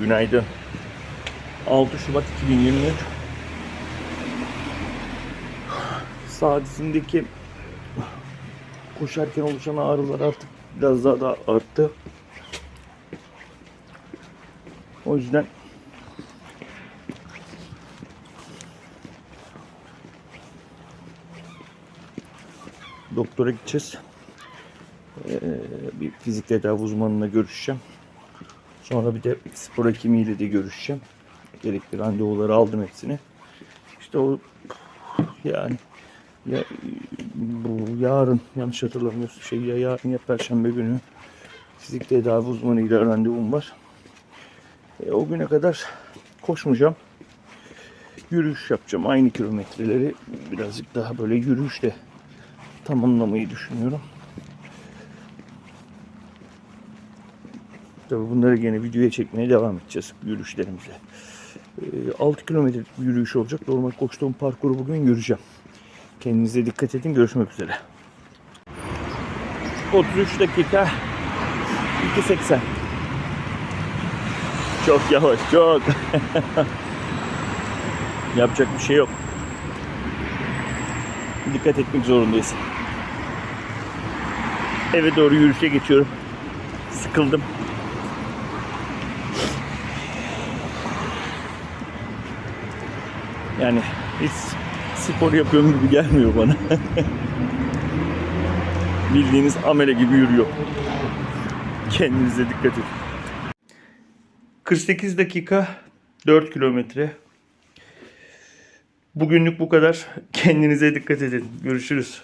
Günaydın. 6 Şubat 2023. Sağ dizimdeki koşarken oluşan ağrılar artık biraz daha da arttı. O yüzden doktora gideceğiz. Ee, bir fizik tedavi uzmanına görüşeceğim. Sonra bir de spor hekimiyle de görüşeceğim. Gerekli randevuları aldım hepsini. İşte o yani ya, bu yarın yanlış hatırlamıyorsun şey ya yarın ya perşembe günü fizik tedavi uzmanıyla randevum var. E, o güne kadar koşmayacağım. Yürüyüş yapacağım. Aynı kilometreleri birazcık daha böyle yürüyüşle tamamlamayı düşünüyorum. Tabii bunları gene videoya çekmeye devam edeceğiz yürüyüşlerimizle. Ee, 6 kilometrelik bir yürüyüş olacak. Normal koştuğum parkuru bugün yürüyeceğim. Kendinize dikkat edin. Görüşmek üzere. 33 dakika 2.80 Çok yavaş çok. Yapacak bir şey yok. Dikkat etmek zorundayız. Eve doğru yürüyüşe geçiyorum. Sıkıldım. Yani hiç spor yapıyorum gibi gelmiyor bana. Bildiğiniz amele gibi yürüyor. Kendinize dikkat edin. 48 dakika 4 kilometre. Bugünlük bu kadar. Kendinize dikkat edin. Görüşürüz.